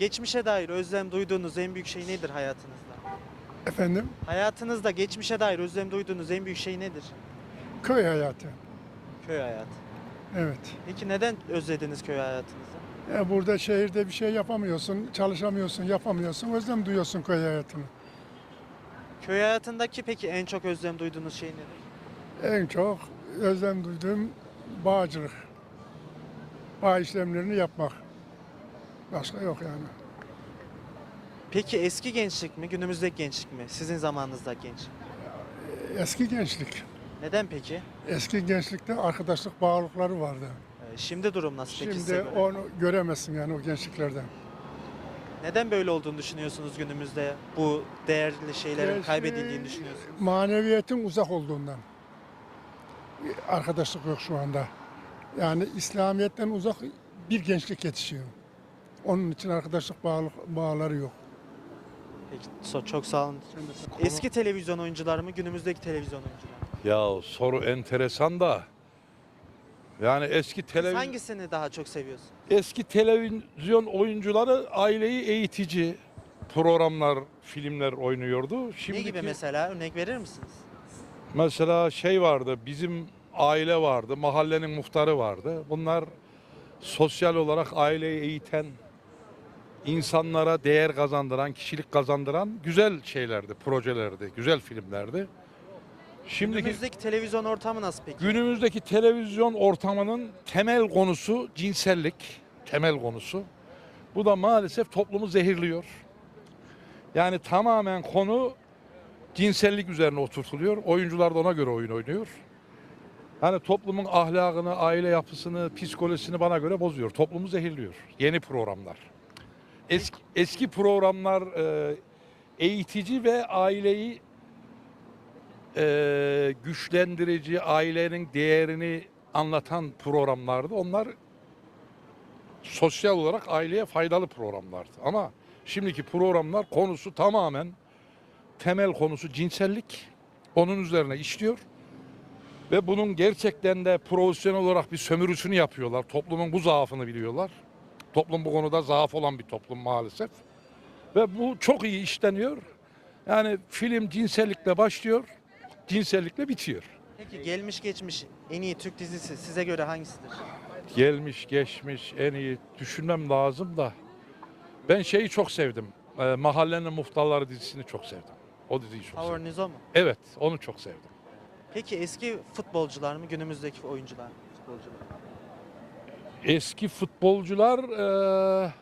Geçmişe dair özlem duyduğunuz en büyük şey nedir hayatınızda? Efendim Hayatınızda geçmişe dair özlem duyduğunuz en büyük şey nedir? köy hayatı. Köy hayatı. Evet. Peki neden özlediniz köy hayatınızı? Ya burada şehirde bir şey yapamıyorsun, çalışamıyorsun, yapamıyorsun. Özlem duyuyorsun köy hayatını. Köy hayatındaki peki en çok özlem duyduğunuz şey nedir? En çok özlem duyduğum bağcılık. Bağ işlemlerini yapmak. Başka yok yani. Peki eski gençlik mi, günümüzdeki gençlik mi? Sizin zamanınızdaki gençlik. Eski gençlik. Neden peki? Eski gençlikte arkadaşlık bağlılıkları vardı. Ee, Şimdi durum nasıl peki size Şimdi göre? onu göremezsin yani o gençliklerden. Neden böyle olduğunu düşünüyorsunuz günümüzde? Bu değerli şeylerin Gençlik- kaybedildiğini düşünüyorsunuz. Maneviyetin uzak olduğundan. Arkadaşlık yok şu anda. Yani İslamiyet'ten uzak bir gençlik yetişiyor. Onun için arkadaşlık bağlı, bağları yok. Peki so- çok sağ olun. Eski televizyon oyuncuları mı, günümüzdeki televizyon oyuncuları mı? Ya soru enteresan da. Yani eski Siz televizyon hangisini daha çok seviyorsunuz? eski televizyon oyuncuları aileyi eğitici programlar, filmler oynuyordu. Şimdi ne gibi mesela? Örnek verir misiniz? Mesela şey vardı, bizim aile vardı, mahallenin muhtarı vardı. Bunlar sosyal olarak aileyi eğiten, insanlara değer kazandıran, kişilik kazandıran güzel şeylerdi, projelerdi, güzel filmlerdi. Şimdiki Günümüzdeki televizyon ortamı nasıl peki? günümüzdeki televizyon ortamının temel konusu cinsellik, temel konusu. Bu da maalesef toplumu zehirliyor. Yani tamamen konu cinsellik üzerine oturtuluyor. Oyuncular da ona göre oyun oynuyor. Hani toplumun ahlakını, aile yapısını, psikolojisini bana göre bozuyor. Toplumu zehirliyor. Yeni programlar. Eski, eski programlar e, eğitici ve aileyi e, güçlendirici, ailenin değerini anlatan programlardı. Onlar sosyal olarak aileye faydalı programlardı. Ama şimdiki programlar konusu tamamen temel konusu cinsellik. Onun üzerine işliyor. Ve bunun gerçekten de profesyonel olarak bir sömürüsünü yapıyorlar. Toplumun bu zaafını biliyorlar. Toplum bu konuda zaaf olan bir toplum maalesef. Ve bu çok iyi işleniyor. Yani film cinsellikle başlıyor, cinsellikle bitiyor. Peki gelmiş geçmiş en iyi Türk dizisi size göre hangisidir? Gelmiş geçmiş en iyi düşünmem lazım da. Ben şeyi çok sevdim. Ee, Mahallenin Muhtarları dizisini çok sevdim. O diziyi çok sevdim. Favoriniz o mu? Evet onu çok sevdim. Peki eski futbolcular mı, günümüzdeki oyuncular mı? Futbolcular. Eski futbolcular e,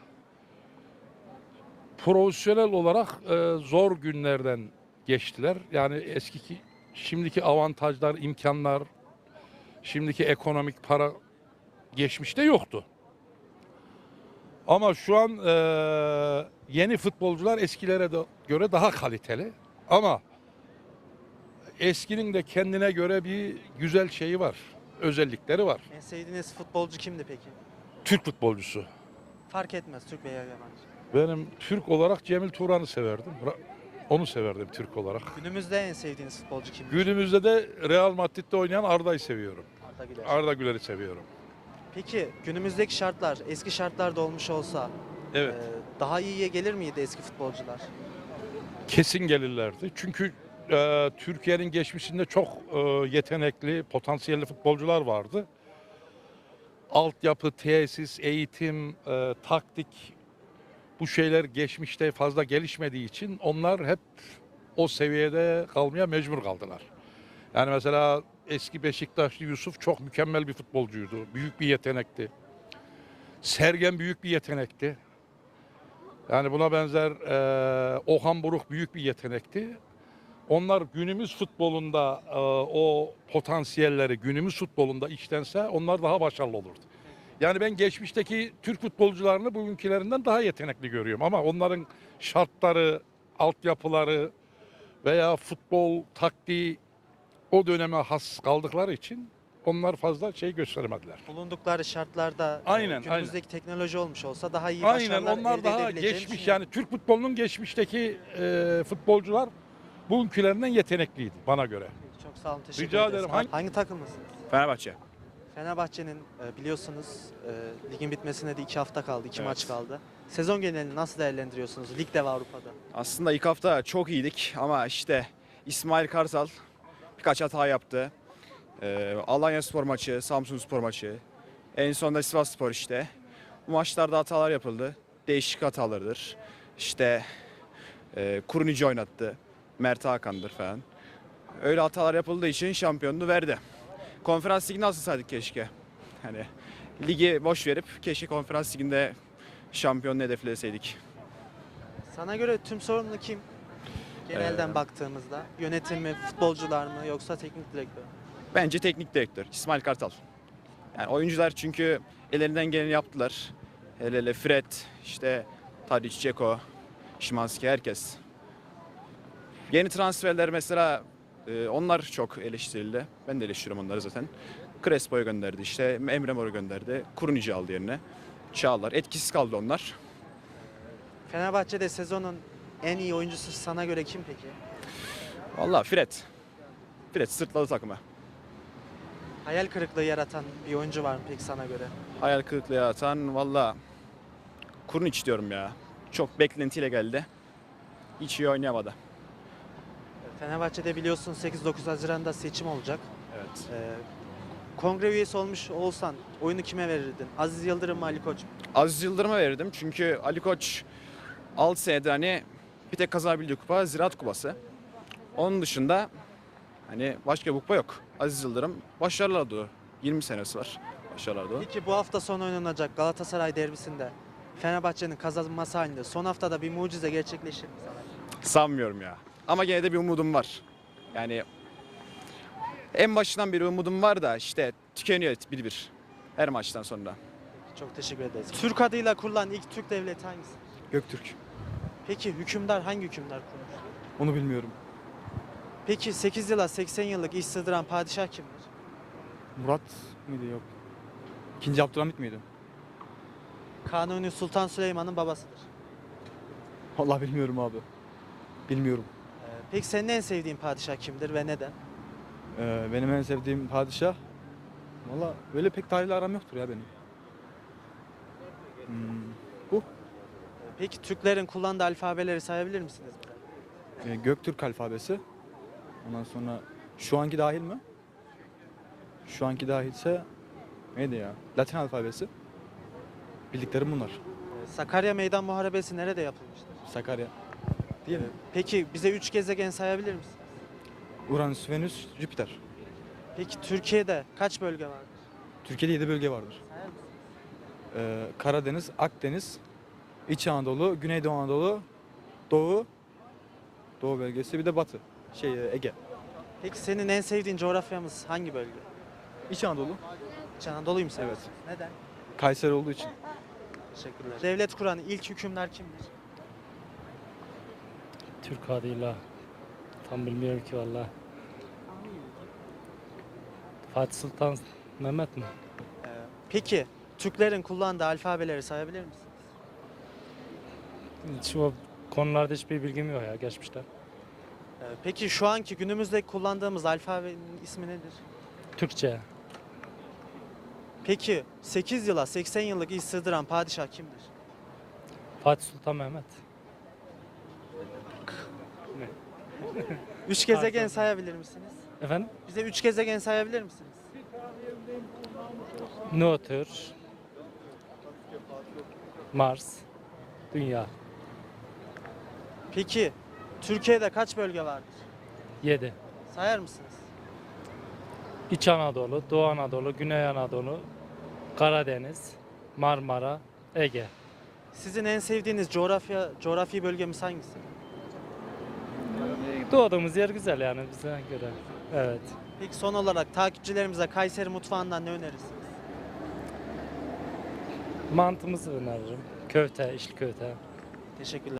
profesyonel olarak e, zor günlerden geçtiler. Yani eskiki şimdiki avantajlar, imkanlar, şimdiki ekonomik para geçmişte yoktu. Ama şu an e, yeni futbolcular eskilere de göre daha kaliteli. Ama eskinin de kendine göre bir güzel şeyi var, özellikleri var. En sevdiğiniz futbolcu kimdi peki? Türk futbolcusu. Fark etmez Türk veya yabancı. Benim Türk olarak Cemil Turan'ı severdim. Ra- Onu severdim Türk olarak. Günümüzde en sevdiğiniz futbolcu kimdir? Günümüzde de Real Madrid'de oynayan Arda'yı seviyorum. Arda Güler. Arda Güler'i seviyorum. Peki günümüzdeki şartlar eski şartlarda olmuş olsa Evet. e, daha iyiye gelir miydi eski futbolcular? Kesin gelirlerdi. Çünkü e, Türkiye'nin geçmişinde çok e, yetenekli, potansiyelli futbolcular vardı. Altyapı, tesis, eğitim, e, taktik bu şeyler geçmişte fazla gelişmediği için onlar hep o seviyede kalmaya mecbur kaldılar. Yani mesela eski Beşiktaşlı Yusuf çok mükemmel bir futbolcuydu. Büyük bir yetenekti. Sergen büyük bir yetenekti. Yani buna benzer e, Okan Buruk büyük bir yetenekti. Onlar günümüz futbolunda e, o potansiyelleri günümüz futbolunda işlense onlar daha başarılı olurdu. Yani ben geçmişteki Türk futbolcularını bugünkülerinden daha yetenekli görüyorum ama onların şartları, altyapıları veya futbol taktiği o döneme has kaldıkları için onlar fazla şey gösteremediler. Bulundukları şartlarda e, Aynen, günümüzdeki teknoloji olmuş olsa daha iyi Aynen başarılar onlar elde daha geçmiş yani Türk futbolunun geçmişteki e, futbolcular bugünkülerinden yetenekliydi bana göre. Çok sağ olun teşekkür Rica ederiz. ederim. Hangi, Hangi- takımlısınız? Fenerbahçe. Fenerbahçe'nin e, biliyorsunuz e, ligin bitmesine de iki hafta kaldı, iki Evet. maç kaldı. Sezon genelini nasıl değerlendiriyorsunuz ligde ve Avrupa'da? Aslında ilk hafta çok iyiydik ama işte İsmail Kartal birkaç hata yaptı. Ee, Alanya Spor maçı, Samsun Spor maçı, en sonunda Sivas Spor işte. Bu maçlarda hatalar yapıldı. Değişik hatalardır. İşte e, Kurunici oynattı. Mert Hakan'dır falan. Öyle hatalar yapıldığı için şampiyonluğu verdi. Konferans ligini asılsaydık keşke. Hani ligi boş verip keşke konferans liginde şampiyonluğu hedefleseydik. Sana göre tüm sorumlu kim? Genelden Ee, baktığımızda yönetim mi, futbolcular mı yoksa teknik direktör? mü? Bence teknik direktör İsmail Kartal. Yani oyuncular çünkü ellerinden geleni yaptılar. Hele hele Fred, işte Tadic, Ceko, Şimanski herkes. Yeni transferler mesela e, onlar çok eleştirildi. Ben de eleştiriyorum onları zaten. Crespo'yu gönderdi işte Emre Mor'u gönderdi. Kurunici aldı yerine. Çağlar. Etkisiz kaldı onlar. Fenerbahçe'de sezonun en iyi oyuncusu sana göre kim peki? Vallahi Fred. Fred sırtladı takımı. Hayal kırıklığı yaratan bir oyuncu var mı peki sana göre? Hayal kırıklığı yaratan valla Kurunic diyorum ya. Çok beklentiyle geldi. Hiç iyi oynayamadı. Fenerbahçe'de biliyorsun 8-9 Haziran'da seçim olacak. Evet. Ee, kongre üyesi olmuş olsan oyunu kime verirdin? Aziz Yıldırım mı Ali Koç mu? Aziz Yıldırım'a verirdim çünkü Ali Koç 6 senedir hani bir tek kazanabildiği kupa Ziraat Kupası. Onun dışında hani başka bir kupa yok. Aziz Yıldırım başarılar dolu. 20 senesi var. Başarılar dolu. Peki bu hafta sonu oynanacak Galatasaray derbisinde Fenerbahçe'nin kazanması halinde son haftada bir mucize gerçekleşir mi? Sanmıyorum ya. Ama gene de bir umudum var. Yani en başından beri umudum var da işte tükeniyor bir bir. Her maçtan sonra. Çok teşekkür ederiz. Türk adıyla kurulan ilk Türk devleti hangisi? Göktürk. Peki hükümdar hangi hükümdar kurmuş? Onu bilmiyorum. Peki 8 yıla 80 yıllık iş sığdıran padişah kimdir? Murat mıydı yok. İkinci Abdülhamit miydi? Kanuni Sultan Süleyman'ın babasıdır. Vallahi bilmiyorum abi. Bilmiyorum. Ee, peki senin en sevdiğin padişah kimdir ve neden? Ee, benim en sevdiğim padişah. Valla böyle pek tarihle aram yoktur ya benim. Hmm, Ee, Peki Türklerin kullandığı alfabeleri sayabilir misiniz? bize? e, Göktürk alfabesi. Ondan sonra şu anki dahil mi? Şu anki dahilse neydi ya? Latin alfabesi. Bildiklerim bunlar. Ee, Sakarya Meydan Muharebesi nerede yapılmıştır? Sakarya. Değil mi? Peki bize üç gezegen sayabilir misiniz? Uranüs, Venüs, Jüpiter. Peki Türkiye'de kaç bölge vardır? Türkiye'de 7 bölge vardır. Sayar? Ee, Karadeniz, Akdeniz, İç Anadolu, Güneydoğu Anadolu, Doğu, Doğu bölgesi bir de Batı. Şey e, Ege. Peki senin en sevdiğin coğrafyamız hangi bölge? İç Anadolu. İç Anadolu'yum sen. Evet. Neden? Kayseri olduğu için. Teşekkürler. Devlet kuran ilk hükümdar kimdir? Türk adıyla tam bilmiyorum ki valla. Fatih Sultan Mehmet mi? Ee, peki Türklerin kullandığı alfabeleri sayabilir misiniz? Hiç o konularda hiçbir bilgim yok ya geçmişte. Ee, peki şu anki günümüzde kullandığımız alfabenin ismi nedir? Türkçe. Peki 8 yıla 80 yıllık iş sığdıran padişah kimdir? Fatih Sultan Mehmet. Üç gezegen sayabilir misiniz? Efendim? Bize üç gezegen sayabilir misiniz? Nötr. Mars. Dünya. Peki Türkiye'de kaç bölge vardır? 7. Sayar mısınız? İç Anadolu, Doğu Anadolu, Güney Anadolu, Karadeniz, Marmara, Ege. Sizin en sevdiğiniz coğrafya coğrafi bölgemiz hangisi? Doğduğumuz yer güzel yani bize göre. Evet. Peki son olarak takipçilerimize Kayseri mutfağından ne önerirsiniz? Mantımızı öneririm. Köfte, içli köfte. Teşekkürler.